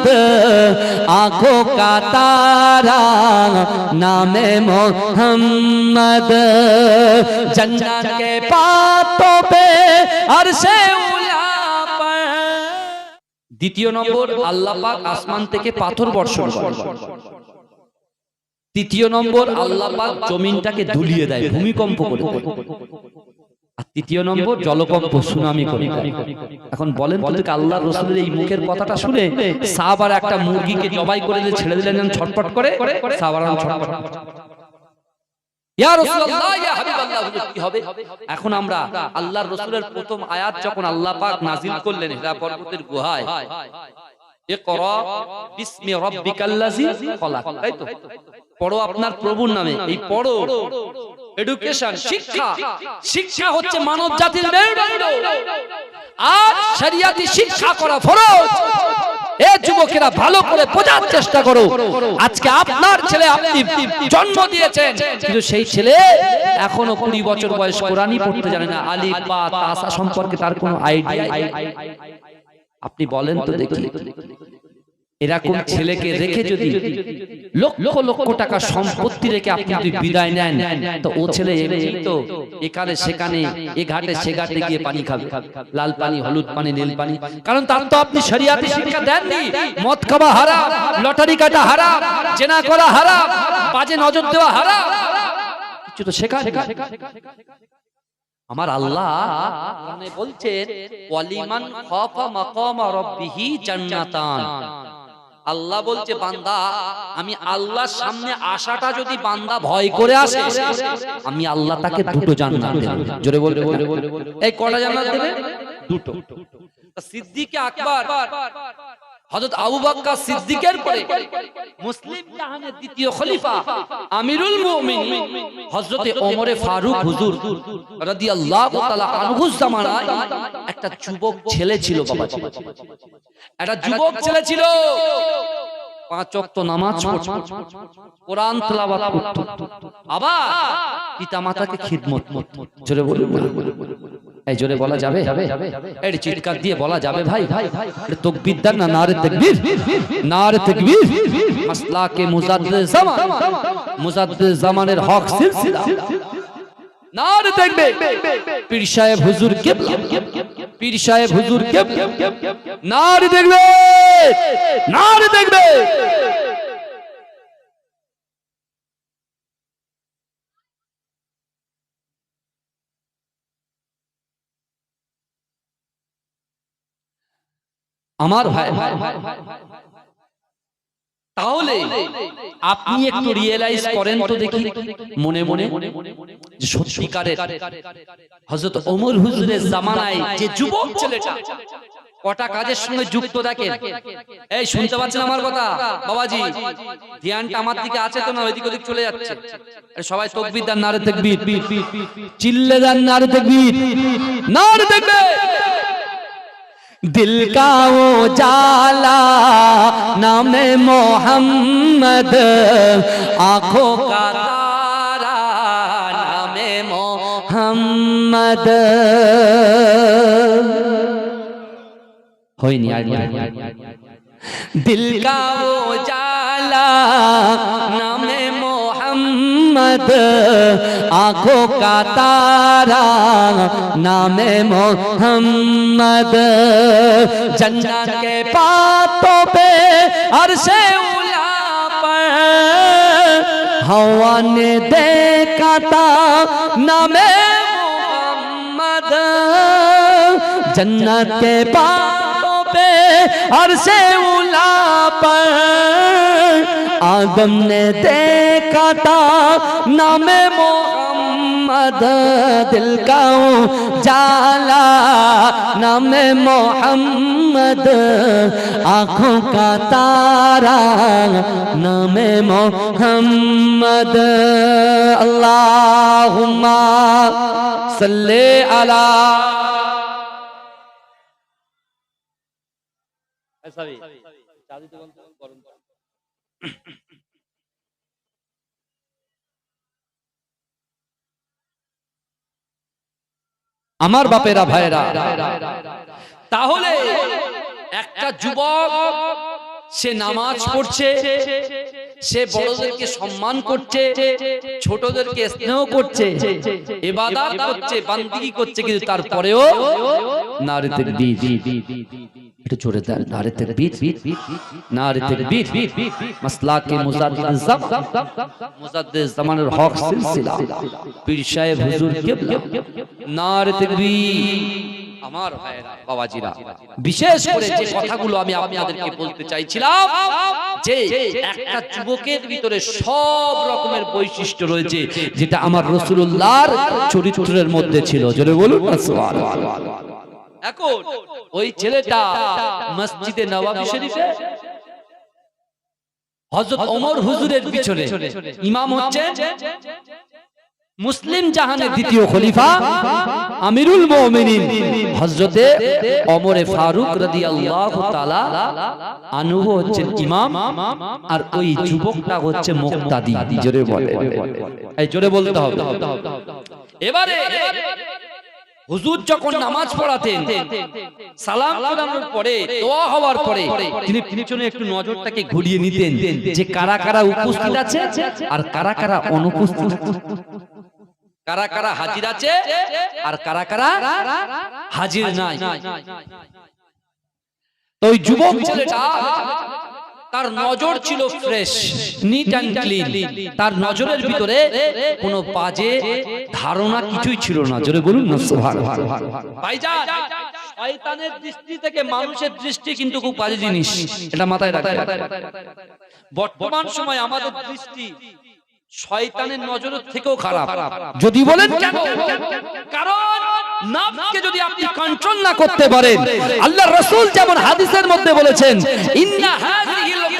मोहम्मद आंखों का तारा नाम मोहम्मद जन्नत के पातों पे अरशे उला पर দ্বিতীয় নম্বর আল্লাহ পাক আসমান থেকে পাথর বর্ষণ করে তৃতীয় নম্বর আল্লাহ পাক জমিনটাকে ধুলিয়ে দেয় ভূমিকম্প করে আর তৃতীয় নম্বর জলকম্প সুনামি করে এখন বলেন আল্লাহ রসুলের এই মুখের কথাটা শুনে সাহাবার একটা মুরগিকে জবাই করে দিয়ে ছেড়ে দিলেন ছটপট করে সাহাবার ছটপট এখন আমরা আল্লাহর রাসূলের প্রথম আয়াত যখন আল্লাহ পাক নাযিল করলেন হিরা পর্বতের গুহায় পড়ো আপনার প্রভুর নামে। এই পড়ো। এডুকেশন শিক্ষা। শিক্ষা। হচ্ছে মানব জাতির মেরুদণ্ড। আর শরিয়াতি শিক্ষা করা ফরজ। এ যুবকেরা ভালো করে বোঝার চেষ্টা করো। আজকে আপনার ছেলে আপনি জন্ম দিয়েছেন। কিন্তু সেই ছেলে এখনও কুড়ি বছর বয়স কোরআনই পড়তে জানে না। আলিফ বা তাসা সম্পর্কে তার কোনো আইডিয়া আপনি বলেন তো দেখি। এরকম ছেলেকে রেখে যদি লক্ষ লক্ষ টাকা সম্পত্তি রেখে আপনি যদি বিদায় নেন তো ও ছেলে তো এখানে সেখানে এ ঘাটে সে ঘাটে গিয়ে পানি খাবে। লাল পানি হলুদ পানি নীল পানি। কারণ তার তো আপনি শরিয়াতে শিক্ষা দেননি। মদ খাওয়া হারাম লটারি কাটা হারাম জেনা করা হারাম বাজে নজর দেওয়া হারাম। কিছু তো শেখা আমার আল্লাহ বলছেন ওয়ালিমান খাফা মাকামা রাব্বিহি জান্নাতান। আল্লাহ বলছে বান্দা আমি আল্লাহর সামনে আসাটা যদি বান্দা ভয় করে আসে আমি আল্লাহ তাকে দুটো জান্নাত দেব। জোরে বলবে এই কটা জান্নাত দেবে? দুটো। সিদ্দিকে আকবর। হযরত আবু বকর সিদ্দিকের পরে মুসলিম জাহানের দ্বিতীয় খলিফা আমিরুল মুমিনিন হযরত ওমরে ফারুক হুজুর রাদিয়াল্লাহু তাআলা আনহু জামানায় একটা যুবক ছেলে ছিল বাবা একটা যুবক ছেলে ছিল। পাঁচ ওয়াক্ত নামাজ পড়তো। কোরআন তেলাওয়াত করতো। আবার পিতামাতাকে খিদমত করতো। জোরে বলুন। এই জোরে বলা যাবে? এই চিৎকার দিয়ে বলা যাবে ভাই। তকবীর দেন না নারে তাকবীর? নারে তাকবীর? মাসলাকে মুজাদ্দিদ জামান। মুজাদ্দিদ জামানের হক সিলসিলা। নারে দেখবে পীর সাহেব হুজুর কেবলা। পীর সাহেব হুজুর কেবলা। নারে দেখবে নারে দেখবে আমার ভাই তাহলে আপনি একটু রিয়েলাইজ করেন তো দেখি মনে মনে যে সত্যিকারের হযরত ওমর হুজুরের জামানায় যে যুবক ছেলেটা কটা কাজের সঙ্গে যুক্ত দেখেন। এই শুনতে পাচ্ছেন আমার কথা? বাবাজি ধ্যানটা আমার দিকে আছে তো না? ওইদিক ওদিক চলে যাচ্ছে। আরে সবাই তকবীর দেন নারে তাকবীর। চিল্লে দেন নারে তাকবীর। নারে তাকবীর। दिल का वो जाला, नाम मोहम्मद। आँखों का तारा, नाम मोहम्मद। हो नहीं यार दिल का वो जाला, नाम मोहम्मद। आँखों का तारा नाम मोहम्मद। जन्नत के पातों पे अरशे उला पर हवा ने देखा था नाम मोहम्मद। जन्नत के पातों पे अरशे उला पर आदम ने देखा था, नाम मोहम्मद दिल का जाला। नाम मोहम्मद आँखों का तारा, नाम मोहम्मद। अल्लाहुम्मा सल्ले अला। ऐसा भी। चाबी तो আমার বাপেরা ভাইরা তাহলে একটা যুবক সে নামাজ পড়ছে সে বড়দেরকে সম্মান করছে ছোটদেরকে স্নেহ করছে এবাদাত করছে বান্দিগি করছে কিন্তু তারপরেও নারে তাকবীর একটু জোরে দেন মাসলাকে জামানের হক সিলসিলা। পীর সাহেব হুজুর কিবলা। আমার ভাইয়েরা, বাবাজিরা, বিশেষ করে যে কথাগুলো আমি আপনাদেরকে বলতে চাইছিলাম, যে একটা যুবকের ভিতরে সব রকমের বৈশিষ্ট্য রয়েছে, যেটা আমার রসুল্লাহর চরিত্রের মধ্যে ছিল। জোরে বলুন সুবহানাল্লাহ। এখন ওই ছেলেটা মসজিদে নওয়াবি শরীফে হযরত ওমর হুজুরের পিছনে ইমাম হচ্ছে মুসলিম জাহানের দ্বিতীয় খলিফা আমিরুল মুমিনিন হযরতে ওমরে ফারুক রাদিয়াল্লাহু তাআলা আনহু হচ্ছেন ইমাম আর ওই যুবকটা হচ্ছে মুক্তাদি। জোরে বলে এই জোরে বলতে হবে। এবারে হুজুর যখন নামাজ পড়াতেন সালাম কালামের পরে দোয়া হওয়ার পরে তিনি পিছনে একটু নজরটাকে ঘুরিয়ে নিতেন যে কারা কারা উপস্থিত আছে আর কারা কারা অনুপস্থিত কারা কারা হাজির আছে আর কারা কারা হাজির নাই। তো যুবক ছেলেটা তার নজর ছিল ফ্রেশ নিট অ্যান্ড ক্লিন তার নজরের ভিতরে কোনো বাজে ধারণা কিছুই ছিল না। জোরে বলুন না। সুবহানাল্লাহ ভাইজান শয়তানের দৃষ্টি থেকে মানুষের দৃষ্টি কিন্তু খুব বাজে জিনিস। এটা মাথায় রাখবেন বর্তমান সময় আমাদের দৃষ্টি শয়তানের নজরের থেকেও খারাপ। যদি বলেন কেন? কারণ নাফসকে যদি আপনি কন্ট্রোল না করতে পারেন আল্লাহ রাসূল যেমন হাদিসের মধ্যে বলেছেন ইন্না হাযিহিল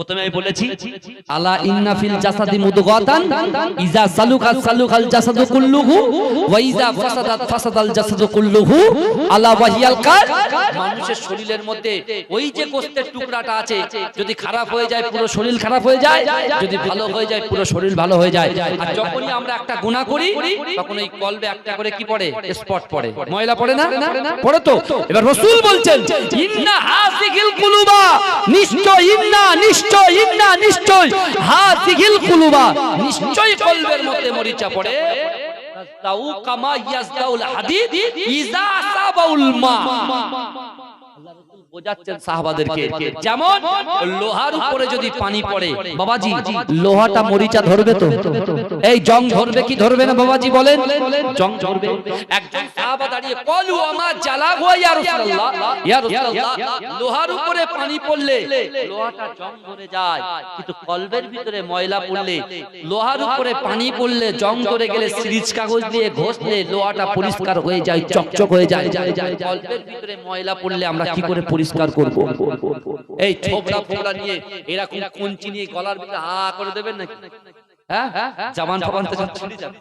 প্রথমে আমি বলেছি আলা ইন্না ফিল জাসাদি মুদগাতান ইজা সালুকা সালুকাল জাসাদু কুল্লুহু ওয়া ইজা ফাসাদাত ফাসাদাল জাসাদু কুল্লুহু আলা ওয়াহিয়াল কাল মানুষের শরীরের মধ্যে ওই যে গোশতের টুকরাটা আছে যদি খারাপ হয়ে যায় পুরো শরীর খারাপ হয়ে যায় যদি ভালো হয়ে যায় পুরো শরীর ভালো হয়ে যায়। আর যখনই আমরা একটা গুনাহ করি তখন ওই কলবে একটা করে কি পড়ে? স্পট পড়ে। ময়লা পড়ে না? পড়ে তো? এবার রাসূল বলছেন ইন্না হাসিকিল কুলুবা। নিশ্চয় ইন্না নিশ্চয়। ইন্না নিশ্চয় হাসিকিল কুলুবা। নিশ্চয় কলবের মধ্যে মরিচা পড়ে। কামা ইয়াসদাউল হাদিদ, ইজা আসাবাউল মা। বোঝাচ্ছেন সাহাবাদেরকে যেমন লোহার উপরে যদি পানি পড়ে বাবাজি লোহাটা মরিচা ধরবে তো? এই জং ধরবে কি ধরবে না বাবাজি বলেন? জং ধরবে। একজন সাহাবা দাঁড়িয়ে কলু আমার জ্বালা গো ইয়া রাসূলুল্লাহ। ইয়া রাসূলুল্লাহ লোহার উপরে পানি পড়লে লোহাটা জং ধরে যায়। কিন্তু কলবের ভিতরে ময়লা পড়লে লোহার উপরে পানি পড়লে জং ধরে গেলে সিরিজ কাগজ দিয়ে ঘষলে লোহাটা পরিষ্কার হয়ে যায় চকচক হয়ে যায়। কলবের ভিতরে ময়লা পড়লে আমরা কি করে পরিষ্কার করব। এই ছোবড়া ফোবড়া নিয়ে এরকম কঞ্চি নিয়ে গলার ভিতরে হা করে দেবেন নাকি? হ্যাঁ? জামান ফামান তো ছিঁড়ে যাবে।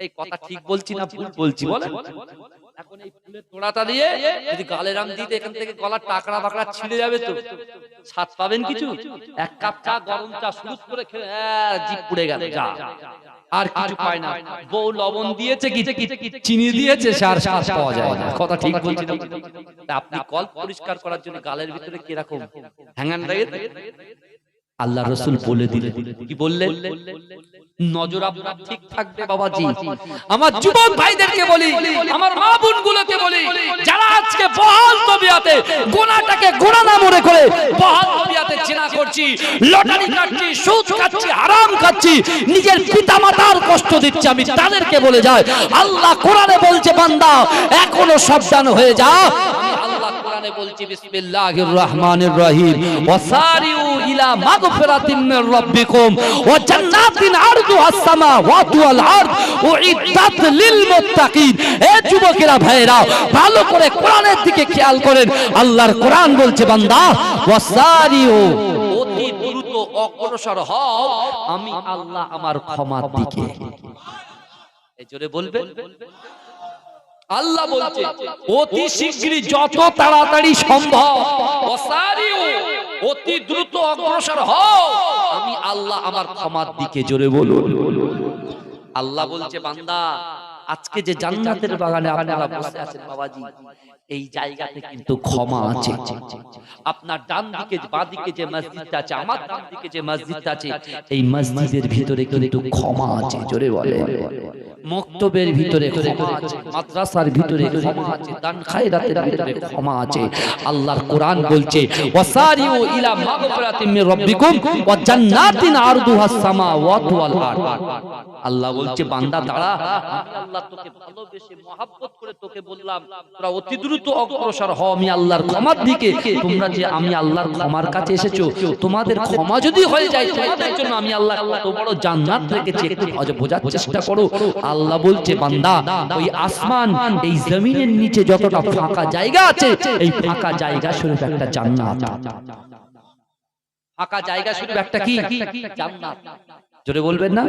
এই কথা ঠিক বলছি না ভুল বলছি বলেন? এখন এই ফুলের তোড়াটা দিয়ে যদি গালে রাম দিতে এখান থেকে গলার টাকরা বাকড়া ছিঁড়ে যাবে তো স্বাদ পাবেন কিছু? এক কাপ চা গরম চা শুরু করে খেলে আহ, জিভ পুড়ে গেল যা। আর কিছু পায় না। বউ লবণ দিয়েছে কি? চিনি দিয়েছে সার সার পাওয়া যায় না। কথা ঠিক বলছি আপনি কল পরিষ্কার করার জন্য গালের ভিতরে কীরকম? হ্যাঙ্গান লাগে আল্লাহ রসুল বলে দিলেন। কি বললেন? নজর আপনার ঠিক থাকবে বাবাজি। আমার যুবক ভাইদেরকে বলি আমার মা বোনগুলোকে বলি যারা আজকে বহাল তবিয়াতে গোনাটাকে গোনা না মনে করে বহাল তবিয়াতে জেনা করছি লটারি কাটছি সুদ খাচ্ছি হারাম খাচ্ছি নিজের পিতা মাতার কষ্ট দিচ্ছি আমি তাদেরকে বলে যাই আল্লাহ কোরআনে বলছে বান্দা এখনও সাবধান হয়ে যা কোরআনে বলছি বিসমিল্লাহির রহমানির রহিম। ওয়াসারিউ ইলা মাগফিরাতিন মির রাব্বিকুম। ওয়া জান্নাতিন আরদুহাস সামাওয়াতু ওয়াল আরদ। উইদ্দাত লিল মুত্তাকিন। এ যুবকেরা ভাইরা ভালো করে কোরআনের দিকে খেয়াল করেন। আল্লাহর কোরআন বলছে বান্দা ওয়াসারিউ। অতি দ্রুত অগ্রসর হও। আমি আল্লাহ আমার ক্ষমার দিকে। এই জোরে বলবে? আল্লাহ বলছে অতি শীঘ্রই যত তাড়াতাড়ি সম্ভব অসারিও অতি দ্রুত অগ্রসর হও। আমি আল্লাহ আমার ক্ষমার দিকে জোরে বলুন। আল্লাহ বলছে বান্দা আজকে যে জান্নাতের বাগানে আপনারা বসে আছেন। বাবাজি। এই জায়গাতে কিন্তু ক্ষমা আছে। আপনার ডান দিকে বাঁ দিকে যে মসজিদটা আছে আমার ডান দিকে যে মসজিদটা আছে এই মসজিদের ভিতরে কিন্তু ক্ষমা আছে জোরে বলে মক্তবের ভিতরে ক্ষমা আছে মাদ্রাসার ভিতরে ক্ষমা আছে দান খায়রাতের ভিতরে ক্ষমা আছে। আল্লাহর কোরআন বলছে ওয়াসারিউ ইলা মাগফিরাতিন মির রাব্বিকুম ওয়া জান্নাতিন আরদুহাস সামাওয়াতু ওয়াল আরদ। আল্লাহ বলছে বান্দা দাঁড়া আমি আল্লাহ তোকে ভালোবেসে মহাব্বত করে তোকে বললাম তোরা অতি দ্রুত আল্লাহ বলছে, বান্দা, ওই আসমান, এই জমিনের নিচে যতটা ফাঁকা জায়গা আছে, এই ফাঁকা জায়গা শুরু একটা জান্নাত। ফাঁকা জায়গা একটা কি? জোরে বলবেন না?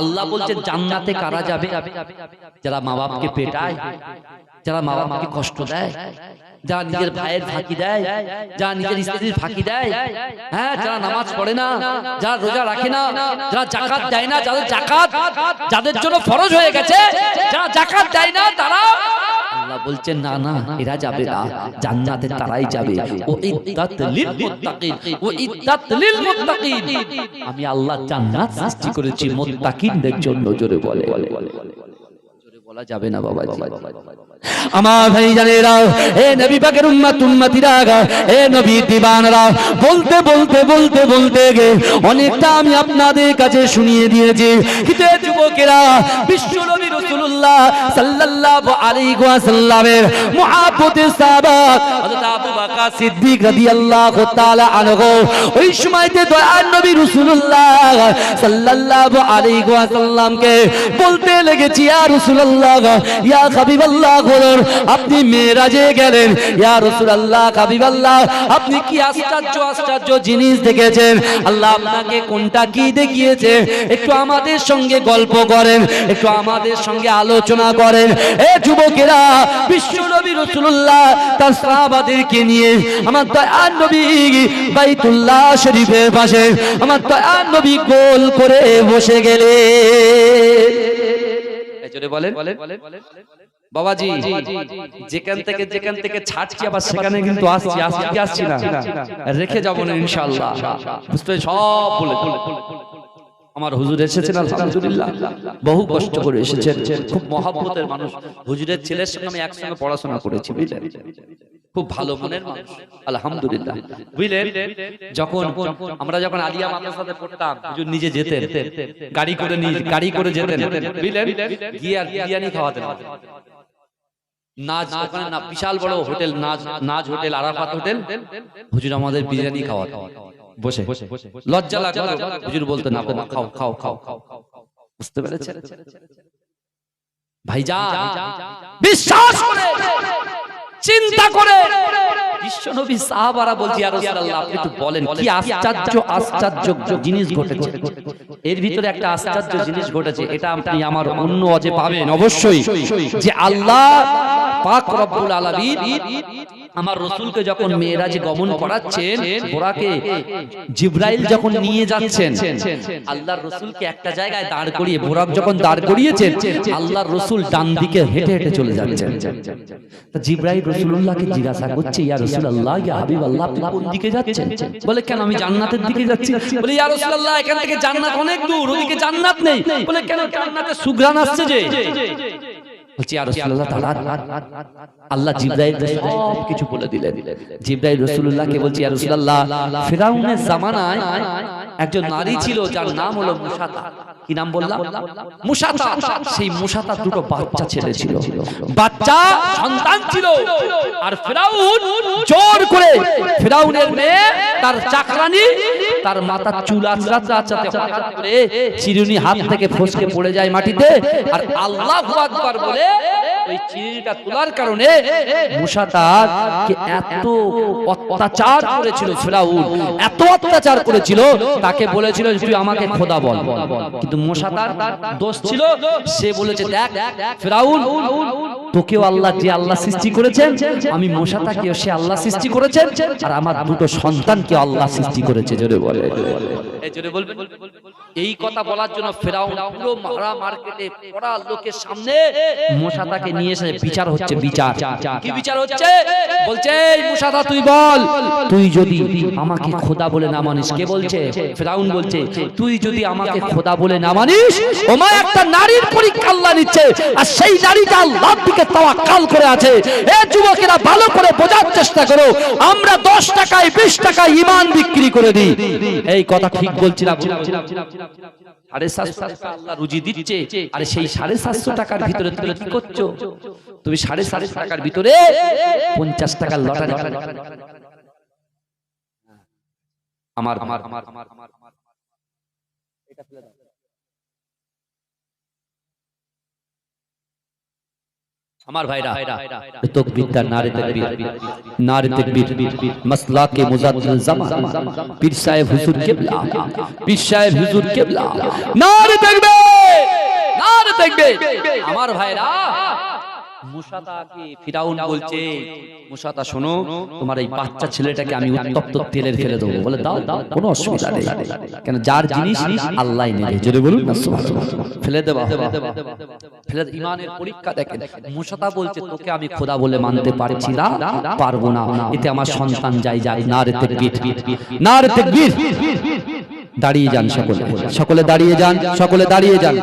আল্লাহ বলছে, জান্নাতে কারা যাবে? যারা মা বাপকে পেটায়। যারা মা বাপকে কষ্ট দেয়, যারা নিজের ভাইয়ের ফাঁকি দেয়, যারা নিজের স্ত্রীর ফাঁকি দেয় হ্যাঁ যারা নামাজ পড়ে না, যারা রোজা রাখে না, যারা জাকাত দেয় না, যাদের জাকাত যাদের জন্য ফরজ হয়ে গেছে, যারা জাকাত দেয় না, তারা আমি আল্লাহ জান্নাত সৃষ্টি করেছি, মুত্তাকিনদের জন্য জোরে বলে জোরে বলা। যাবে না বাবা আমার ভাই জানেরা এ নবী পাকের উম্মত উম্মতিরা এ নবী দিবানরা বলতে বলতে বলতে বলতে গে অনেকটা আমি আপনাদের কাছে শুনিয়ে দিয়েছি। কিন্তু যুবকেরা বিশ্ব নবী রাসূলুল্লাহ সাল্লাল্লাহু আলাইহি ওয়াসাল্লামের মুহাব্বতের সাহাবা হযরত আবু বকর সিদ্দিক রাদিয়াল্লাহু তাআলা আনহু ওই সময়তে দয়ার নবী রাসূলুল্লাহ সাল্লাল্লাহু আলাইহি ওয়াসাল্লামকে বলতে লেগেছি ইয়া রাসূলুল্লাহ ইয়া হাবিবাল্লাহ বলুন আপনি মেরাজে গেলেন। ইয়া রাসূলুল্লাহ, হাবিবাল্লাহ, আপনি কি আশ্চর্য আশ্চর্য জিনিস দেখেছেন? আল্লাহ আপনাকে কোনটা কি দেখিয়েছে? একটু আমাদের সঙ্গে গল্প করেন, একটু আমাদের সঙ্গে আলোচনা করেন। এ যুবকেরা, বিশ্ব নবী রসুল্লাহ তার সাহাবাদেরকে নিয়ে আমার দয়ার নবী বাইতুল্লাহ শরীফের পাশে আমার দয়ার নবী গোল করে বসে গেলেন। জোরে বলেন। বাবাজি, যেখান থেকে যেখান থেকে ছাড়ছি, আবার সেখানে কিন্তু আসছি আসছি আসছি না। রেখে যাব না ইনশাল্লাহ বুঝতে সব বলে আমার হুজুর এসেছেন, আলহামদুলিল্লাহ। বহু কষ্ট করে এসেছেন। খুব মহাব্বতের মানুষ। হুজুরের ছেলের সঙ্গে আমি একসঙ্গে পড়াশোনা করেছি, বুঝলেন? খুব ভালো মনের মানুষ। আলহামদুলিল্লাহ। বুঝলেন? যখন আমরা যখন আলিয়া মাদ্রাসাতে পড়তাম, হুজুর নিজে যেতেন, গাড়ি করে নিয়ে গাড়ি করে যেতেন, বুঝলেন? গিয়ে আর বিরিয়ানি খাওয়াতেন। নাজ ওখানে না, বিশাল বড় hotel Naz Naz hotel, Arafat hotel. হুজুর আমাদের বিরিয়ানি খাওয়াতেন বসে। লজ্জা লাগতো হুজুর বলতেন, না খাও খাও খাও খাও। বুঝতে পেরেছেন? ভাইজান, বিশ্বাস করে! চিন্তা করে। বিশ্বনবী সাহাবারা বলছি আর রাসূলুল্লাহ আপনি একটু বলেন কি আশ্চর্য আশ্চর্য জিনিস ঘটেছে? এর ভিতরে একটা আশ্চর্য জিনিস ঘটেছে এটা আপনি আমার অন্য অজে পাবেন অবশ্যই যে আল্লাহ পাক রব্বুল আলামিন আমার রসুলকে যখন মেয়েরাজে গমন করাচ্ছেন বোরাকে জিব্রাইল যখন নিয়ে যাচ্ছেন আল্লাহর রসুলকে একটা জায়গায় দাঁড় করিয়ে বোরাক যখন দাঁড় করিয়েছেন আল্লাহর রসুল ডান দিকে হেঁটে হেঁটে চলে যাচ্ছেন। তা জিব্রাইল রসুল্লাহকে জিজ্ঞাসা করছে ইয়া রসুল্লাহ ইয়া হাবিব আল্লাহ আপনি কোন দিকে যাচ্ছেন? বলে কেন আমি জান্নাতের দিকে যাচ্ছি? বলে ইয়া রসুল্লাহ এখান থেকে জান্নাত অনেক দূর ওদিকে জান্নাত নেই। বলে কেন জান্নাতে সুগ্রান আসছে যে? বলছি আর আল্লাহ জিব্রাইল সব কিছু বলে দিলেন। জিব্রাইল রাসূলুল্লাহকে বলছি আর রসুল্লাহ ফেরাউনের জামানায় একজন নারী ছিল যার নাম হলো মুসাতা। কি নাম বললাম? মুসাতা। সেই মুসাতা দুটো বাচ্চা ছেলে ছিল। বাচ্চা সন্তান ছিল। আর ফিরাউন জোর করে ফিরাউনের মেয়ে তার চাকরানি তার মাথা চুল আঁচড়াতে আঁচড়াতে চিরুনি হাত থেকে ফসকে পড়ে যায় মাটিতে। আর আল্লাহু আকবার বলে ওই চিনিটা তোলার কারণে মুসা তাকে এত অত্যাচার করেছিল ফেরাউন এত অত্যাচার করেছিল তাকে বলেছিল তুই আমাকে খোদা বল। কিন্তু মুসা তার দোষ ছিল সে বলেছে দেখ ফেরাউন তোকেও আল্লাহ যে আল্লাহ সৃষ্টি করেছেন আমি মোশা তাকেও সে আল্লাহ সৃষ্টি করেছেন আর আমার দুটো সন্তানকে আল্লাহ সৃষ্টি করেছে। জোরে বলে জোরে বলবে এই কথা বলার জন্য ফেরাউন পুরো মারা মার্কেটে পড়া লোকের সামনে মোশা তাকে নিয়ে এসে বিচার হচ্ছে, বিচার। কি বিচার হচ্ছে? বলছে মুসাদা তুই বল। তুই যদি আমাকে খোদা বলে না মানিস, কে বলছে? ফেরাউন বলছে, তুই যদি আমাকে খোদা বলে না মানিস, ওমা একটা নারীর পরীক্ষা আল্লাহ নিচ্ছে, আর সেই নারীটা আল্লাহর দিকে তাওয়াক্কাল করে আছে। এ যুবকেরা, ভালো করে বোঝার চেষ্টা করো। আমরা 10 টাকায় 20 টাকায় ঈমান বিক্রি করে দিই। এই কথা ঠিক বলছিলাম। সাড়ে সাতশো টাকা আল্লাহ রুজি দিচ্ছে। আরে সেই সাড়ে সাতশো টাকার ভিতরে তুমি কি করছ? তুমি সাড়ে সাতশো টাকার ভিতরে পঞ্চাশ লটারি আমার আমার আমার আমার আমার আমার। এটা ফেলে দাও। আমার ভাইরা তকবীরটা নারে তাকবীর নারে তাকবীর মাসলা কে মুজাদ্দিদ জামান পীর সাহেব হুজুর কিবলা পীর সাহেব হুজুর কিবলা নারে তাকবীর নারে তাকবীর আমার ভাইরা মুসাতাকে ফিরাউন বলছে মুসাতা শোনো তোমার এই বাচ্চা ছেলেটাকে আমি উত্তপ্ত তেলের ফেলে দেবো। বলে দাও দাও কোনো অসুবিধা নেই। কেন যার জিনিস আল্লাহ নেবে যদি বলুন না ফেলে দেবা ফেলে ইমানের পরীক্ষা দেখেন। মুসাতা বলছে তোকে আমি খোদা বলে মানতে পারছি না পারব না। এতে আমার সন্তান যাই যাই না। রে তাকবীর না। রে তাকবীর দাঁড়িয়ে যান সকলে। সকলে। দাঁড়িয়ে যান সকলে দাঁড়িয়ে যান।